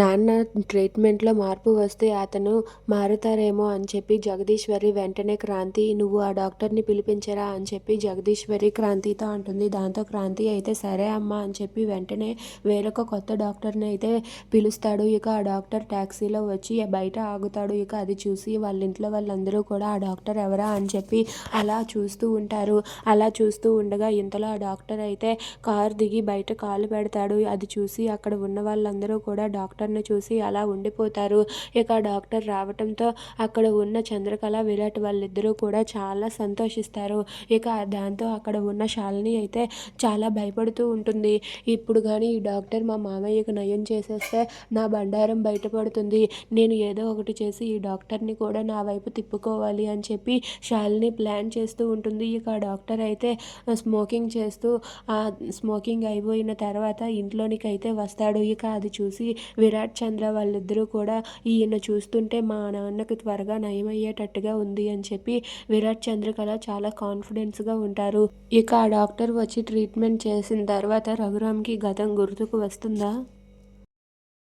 నాన్న ట్రీట్మెంట్లో మార్పు వస్తే అతను మారుతారేమో అని చెప్పి జగదీశ్వరి వెంటనే క్రాంతి నువ్వు ఆ డాక్టర్ని పిలిపించరా అని చెప్పి జగదీశ్వరి క్రాంతితో అంటుంది. దాంతో క్రాంతి అయితే సరే అమ్మా అని చెప్పి వెంటనే వేరొక కొత్త డాక్టర్ని అయితే పిలుస్తాడు. ఇక ఆ డాక్టర్ ట్యాక్సీలో వచ్చి బయట ఆగుతాడు. ఇక అది చూసి వాళ్ళ ఇంట్లో వాళ్ళందరూ కూడా ఆ డాక్టర్ ఎవరా అని చెప్పి అలా చూస్తూ ఉంటారు. అలా చూస్తూ ఉండగా ఇంతలో ఆ డాక్టర్ అయితే కారు దిగి బయట కాలు పెడతాడు. అది చూసి అక్కడ ఉన్న వాళ్ళందరూ కూడా డాక్టర్ డాక్టర్ని చూసి అలా ఉండిపోతారు. ఇక డాక్టర్ రావటంతో అక్కడ ఉన్న చంద్రకళ విరాట్ వాళ్ళిద్దరూ కూడా చాలా సంతోషిస్తారు. ఇక దాంతో అక్కడ ఉన్న శాలిని అయితే చాలా భయపడుతూ ఉంటుంది. ఇప్పుడు కానీ ఈ డాక్టర్ మా మామయ్యకు నయం చేసేస్తే నా బండారం బయటపడుతుంది. నేను ఏదో ఒకటి చేసి ఈ డాక్టర్ని కూడా నా వైపు తిప్పుకోవాలి అని చెప్పి శాలిని ప్లాన్ చేస్తూ ఉంటుంది. ఇక డాక్టర్ అయితే స్మోకింగ్ చేస్తూ ఆ స్మోకింగ్ అయిపోయిన తర్వాత ఇంట్లోనికి అయితే వస్తాడు. ఇక అది చూసి విరాట్ చంద్ర వాళ్ళిద్దరూ కూడా ఈయన చూస్తుంటే మా నాన్నకు త్వరగా నయమయ్యేటట్టుగా ఉంది అని చెప్పి విరాట్ చంద్రకళ చాలా కాన్ఫిడెన్స్గా ఉంటారు. ఇక ఆ డాక్టర్ వచ్చి ట్రీట్మెంట్ చేసిన తర్వాత రఘురామ్కి గతం గుర్తుకు వస్తుందా?